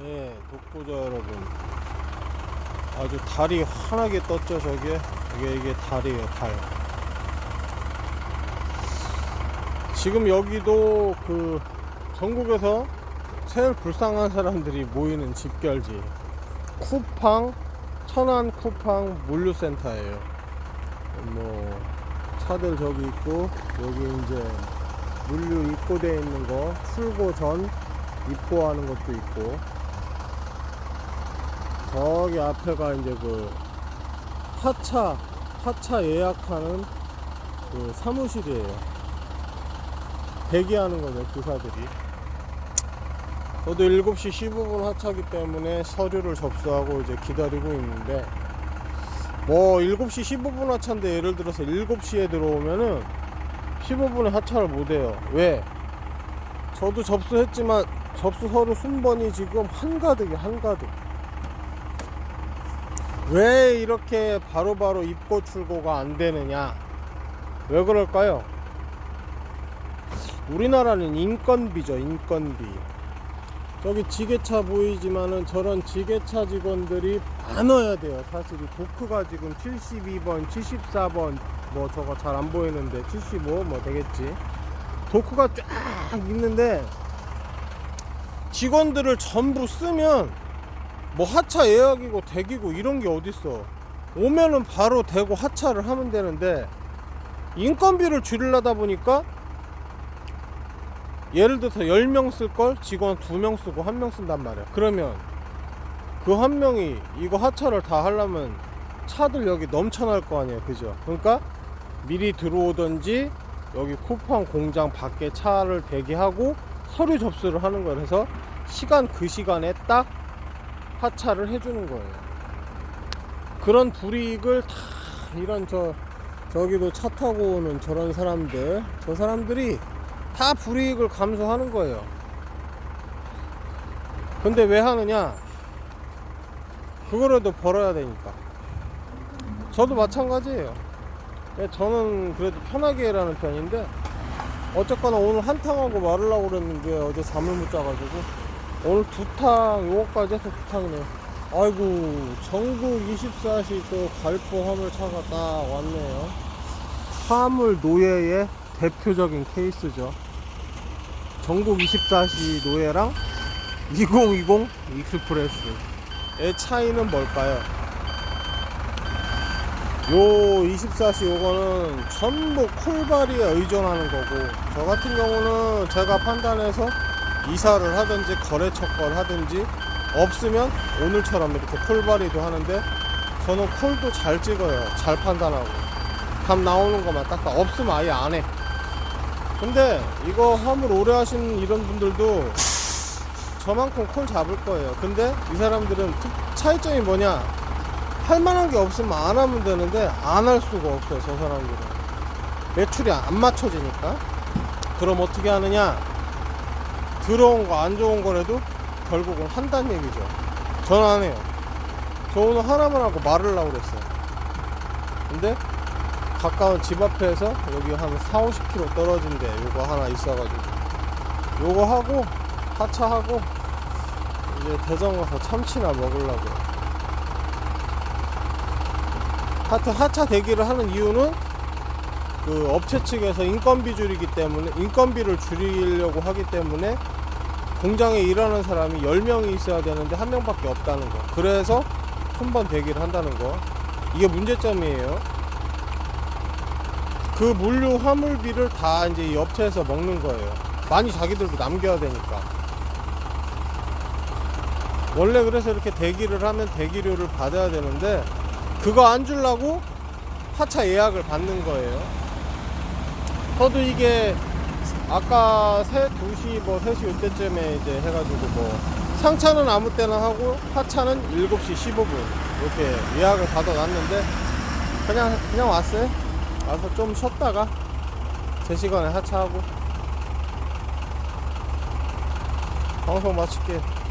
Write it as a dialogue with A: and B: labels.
A: 예, 독보자 여러분. 아주 달이 환하게 떴죠, 저게. 이게, 이게 달이에요, 달. 지금 여기도 그 전국에서 제일 불쌍한 사람들이 모이는 집결지. 쿠팡, 천안 쿠팡 물류센터예요. 뭐, 차들 저기 있고, 여기 이제 물류 입고되어 있는 거, 출고 전 입고하는 것도 있고, 저기 앞에가 이제 그 하차 하차 예약하는 그 사무실이에요. 대기하는 거죠 기사들이. 저도 7시 15분 하차기 때문에 서류를 접수하고 이제 기다리고 있는데 뭐 7시 15분 하차인데 예를 들어서 7시에 들어오면은 15분에 하차를 못 해요. 왜? 저도 접수했지만 접수 서류 순번이 지금 한가득이 한가득. 왜 이렇게 바로 바로 입고 출고가 안 되느냐? 왜 그럴까요? 우리나라는 인건비죠, 인건비. 저기 지게차 보이지만은 저런 지게차 직원들이 많아야 돼요. 사실 이 도크가 지금 72번, 74번, 뭐 저거 잘 안 보이는데 75 뭐 되겠지. 도크가 쫙 있는데 직원들을 전부 쓰면 뭐 하차 예약이고 대기고 이런 게 어딨어. 오면은 바로 대고 하차를 하면 되는데 인건비를 줄이려다 보니까 예를 들어서 10명 쓸 걸 직원 2명 쓰고 1명 쓴단 말이야. 그러면 그 한 명이 이거 하차를 다 하려면 차들 여기 넘쳐날 거 아니에요. 그죠? 그러니까 미리 들어오던지 여기 쿠팡 공장 밖에 차를 대기하고 서류 접수를 하는 그래서 시간 그 시간에 딱 하차를 해주는 거예요. 그런 불이익을 다 이런 저 저기도 차 타고 오는 저런 사람들 저 사람들이 다 불이익을 감수하는 거예요. 근데 왜 하느냐? 그거라도 벌어야 되니까. 저도 마찬가지예요. 예, 저는 그래도 편하게 일하는 편인데 어쨌거나 오늘 한탕하고 말으려고 그랬는데 어제 잠을 못 자가지고 오늘 두 탕, 요거까지 해서 두 탕이네요. 아이고, 전국 24시 또 갈포 화물차가 딱 왔네요. 화물 노예의 대표적인 케이스죠. 전국 24시 노예랑 2020 익스프레스의 차이는 뭘까요? 요 24시 요거는 전부 콜바리에 의존하는 거고 저 같은 경우는 제가 판단해서 이사를 하든지 거래처 걸 하든지 없으면 오늘처럼 이렇게 콜바리도 하는데 저는 콜도 잘 찍어요. 잘 판단하고. 답 나오는 것만 딱딱 없으면 아예 안 해. 근데 이거 화물 오래 하시는 이런 분들도 저만큼 콜 잡을 거예요. 근데 이 사람들은 특- 차이점이 뭐냐? 할 만한 게 없으면 안 하면 되는데 안 할 수가 없어요 저 사람들은. 매출이 안 맞춰지니까. 그럼 어떻게 하느냐 들어온 거 안 좋은 거라도 결국은 한다는 얘기죠. 전 안 해요. 저 오늘 하나만 하고 말으려고 그랬어요. 근데 가까운 집 앞에서 여기 한 4, 50km 떨어진 데 요거 하나 있어가지고 요거 하고 하차하고 이제 대전 가서 참치나 먹으려고요. 하여튼 하차 대기를 하는 이유는 그 업체 측에서 인건비 줄이기 때문에 인건비를 줄이려고 하기 때문에 공장에 일하는 사람이 10명이 있어야 되는데 한 명밖에 없다는 거. 그래서 손번 대기를 한다는 거. 이게 문제점이에요. 그 물류 화물비를 다 이제 이 업체에서 먹는 거예요. 많이 자기들도 남겨야 되니까. 원래 그래서 이렇게 대기를 하면 대기료를 받아야 되는데 그거 안 주려고 하차 예약을 받는 거예요. 저도 이게 아까 3, 2시 뭐 3시 이때쯤에 이제 해가지고 뭐 상차는 아무 때나 하고 하차는 7시 15분 이렇게 예약을 받아놨는데 그냥 그냥 왔어요. 와서 좀 쉬었다가 제 시간에 하차하고 방송 마칠게요.